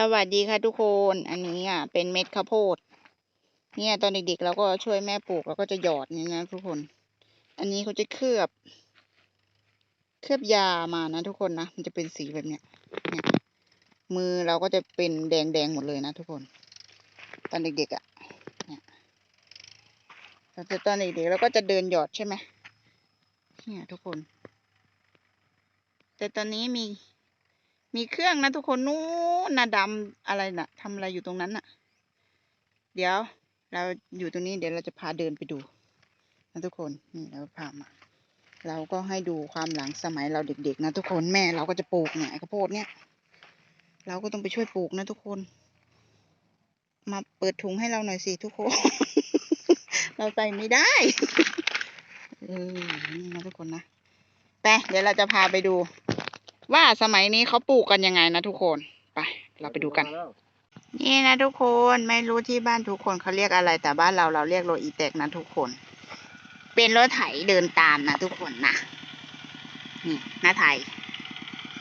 สวัสดีค่ะทุกคน อันนี้อะเป็นเม็ดข้าวโพด เนี่ยตอนเด็กๆเราก็ช่วยแม่ปลูกแล้วก็จะหยอดนี่นะทุกคน อันนี้เขาจะเคลือบ เคลือบยามานะทุกคนนะมันจะเป็นสีแบบเนี้ยเนี่ยมือเราก็จะเป็นแดงๆหมดเลยนะทุกคน ตอนเด็กๆอะเนี่ยแต่ตอนเด็กๆเราก็จะเดินหยอดใช่ไหมเนี่ยทุกคน แต่ตอนนี้มี มีเครื่องนะทุกคนนู้นนะดำอะไรน่ะทำอะไรอยู่ตรงนั้นน่ะ เดี๋ยว เราอยู่ตรงนี้เดี๋ยวเราจะพาเดินไปดูนะทุกคนนี่เราพามาเราก็ให้ดูความหลังสมัยเราเด็กๆนะทุกคนแม่เราก็จะปลูกเนี่ยข้าวโพดเนี่ย เราก็ต้องไปช่วยปลูกนะทุกคน มาเปิดถุงให้เราหน่อยสิทุกคน เราใส่ไม่ได้เออนี่นะทุกคนนะไปเดี๋ยวเราจะพาไปดู ว่าสมัยนี้เขาปลูกกันยังไงนะทุกคนไปเราไปดูกัน นี่นะทุกคนไม่รู้ที่บ้านทุกคนเขาเรียกอะไร แต่บ้านเราเราเรียกโรอีแตกนะทุกคน เป็นรถไถเดินตามนะทุกคนนะนี่หน้าไทย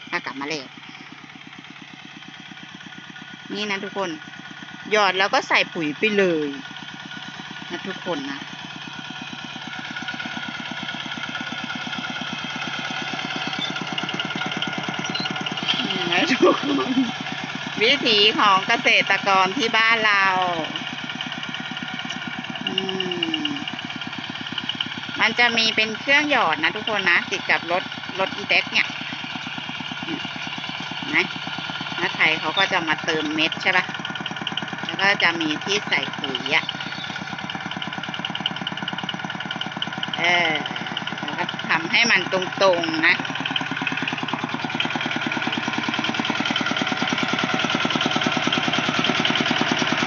ถ้ากลับมาแล้วนี่นะทุกคนหยอดแล้วก็ใส่ปุ๋ยไปเลย นะทุกคนนะ นี่นะทุกคน วิถีของเกษตรกรที่บ้านเราอืมมันจะมีเป็นเครื่องหยอดนะทุกคนนะติดกับรถรถอีเต็กเนี่ยนี่เห็นะน้าไทยเขาก็จะมาเติมเม็ดใช่ปะแล้วก็จะมีที่ใส่ปุ๋ยอะ่ะ เออแล้วก็ทำให้มันตรงๆนะ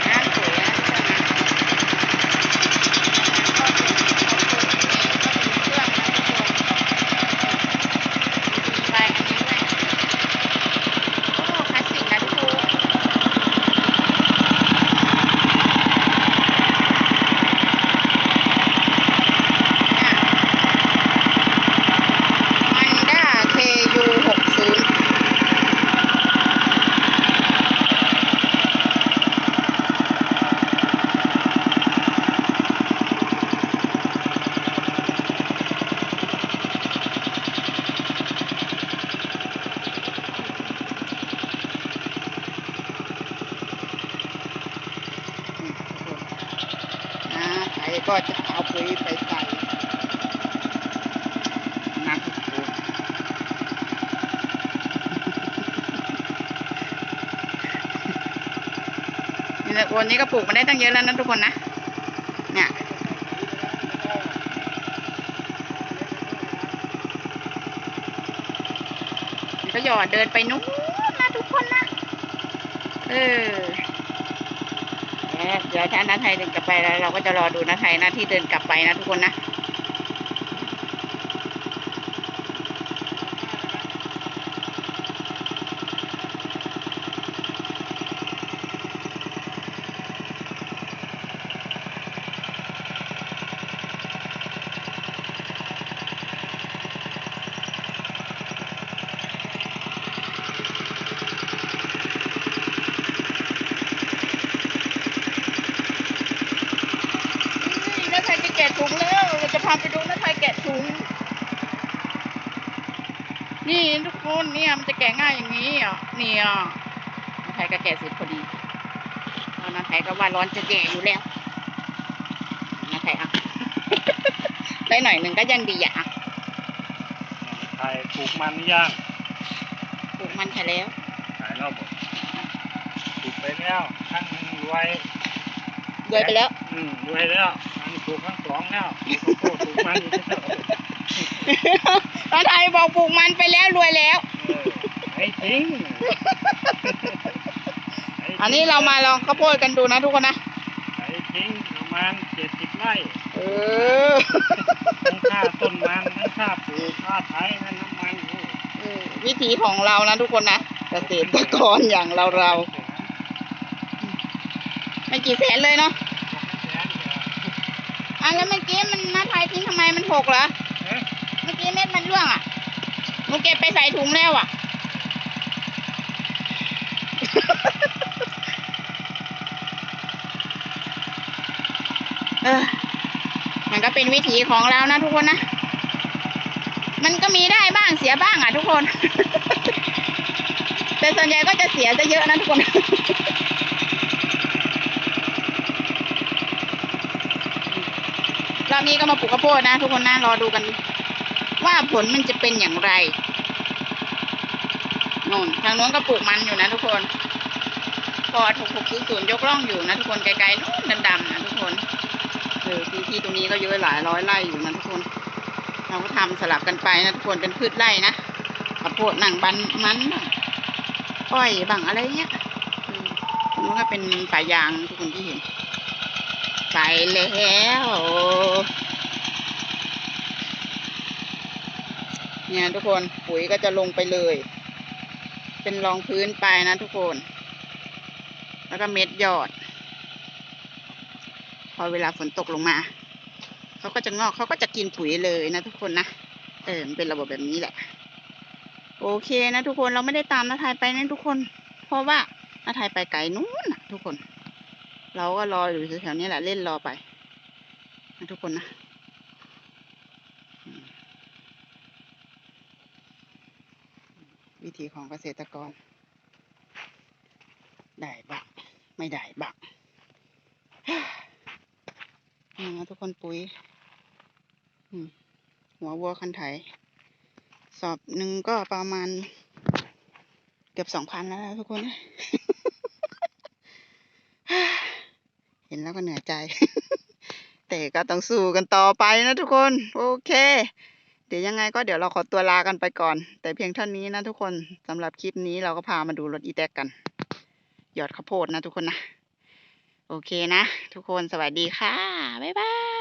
น้ำปุ๋ยนะทุกคนนะก็เป็นเครื่องนะทุกคนมีใบอันนี้ด้วยโอ้คลาสสิกนะทุกคนมันด้า KU หกศูนย์ นะไถ ก็จะเอาปุ๋ยไปใส่นะทุกคนนี่แหละวันนี้ก็ปลูกมาได้ตั้งเยอะแล้วนะทุกคนนะ เนี่ยก็หยอดเดินไปนู้นนะทุกคนนะ เออ เดี๋ยวถ้าน้าไทยเดินกลับไปแล้ว เราก็จะรอดูน้าไทยหน้าที่เดินกลับไปนะทุกคนนะะแกะถุงแล้วเราจะพาไปดูน้าไทยแกะถุง นี่ทุกคนเนี่ยมันจะแกะง่ายอย่างนี้อะเนี่ยน้าไทยก็แกะเสร็จพอดีแล้วน้าไทยก็ว่าร้อนจะแย่อยู่แล้วน้าไทยอะ ได้หน่อยหนึ่งก็ยังดีอะอะไทยปลูกมันย่างปลูกมันไทยแล้วขายแล้วบอกปลูกไปแล้วทั้งหนึ่งรวย รวยไปแล้ว อืมรวยแล้วมันปลูกทั้งสองแล้วปลูกข้าวโพดปลูกมันอีกแล้วน้าไทยบอกปลูกมันไปแล้วรวยแล้ว เออไอ้จริงอันนี้เรามาลองข้าวโพดกันดูนะทุกคนนะ ไอ้จริงประมาณเจ็ดสิบไร่เออ ทั้งค่าต้นมันทั้งค่าปลูกค่าไถค่าน้ำมันโอ้เออวิธีของเรานะทุกคนนะ เกษตรกรอย่างเราเราๆ ไม่กี่แสนเลยเนาะอะแล้วเมื่อกี้มันน้าทายทิ้งทำไมมันหกเหรอ เมื่อกี้เม็ดมันร่วงอะหนูเก็บไปใส่ถุงแล้วอะ เออ มันก็เป็นวิถีของเรานะทุกคนนะ มันก็มีได้บ้างเสียบ้างอะทุกคน แต่ส่วนใหญ่ก็จะเสียจะเยอะนะทุกคน อบนี้ก็มาปลูกข้าวโพดนะ ทุกคนนะรอดูกัน ว่าผลมันจะเป็นอย่างไรนู่นทางโน้นก็ปลูกมันอยู่นะทุกคนพอถูกหกศูนย์ศูนยกล่องอยู่นะทุกคนไกลๆนู่นดำๆนะทุกคนเออพื้นที่ตรงนี้ก็เยอะหลายร้อยไร่อยู่นะทุกคน เราก็ทำสลับกันไปนะทุกคนเป็นพืชไร่นะข้าวโพดหนังบันมันอ้อยบ้างอะไรเงี้ยตรงนู้นก็เป็นป่ายางทุกคนที่เห็น ไปแล้ว เนี่ยทุกคนปุ๋ยก็จะลงไปเลย เป็นรองพื้นไปนะทุกคน แล้วก็เม็ดยอด พอเวลาฝนตกลงมา เขาก็จะงอกเขาก็จะกินปุ๋ยเลยนะทุกคนนะ เออมันเป็นระบบแบบนี้แหละ โอเคนะทุกคนเราไม่ได้ตามนาทายไปนะทุกคน เพราะว่านาทายไปไกลนู้นนะทุกคน เราก็รออยู่แถวๆนี้แหละเล่นรอไปนะทุกคนนะวิธีของเกษตรกร ได้บ้างไม่ได้บ้างนี่นะทุกคนปุ๋ยหัววัวคันไถ สอบหนึ่งก็ประมาณเกือบสองพันแล้วทุกคน เห็ นแล้วก็เหนื่อยใจ แต่ก็ต้องสู้กันต่อไปนะทุกคน โอเค เดี๋ยวยังไงก็เดี๋ยวเราขอตัวลากันไปก่อน แต่เพียงเท่านี้นะทุกคนสำหรับคลิปนี้เราก็พามาดูรถอีแตกกัน หยอดข้าวโพดนะทุกคนนะ โอเคนะ ทุกคนสวัสดีค่ะ บ๊ายบาย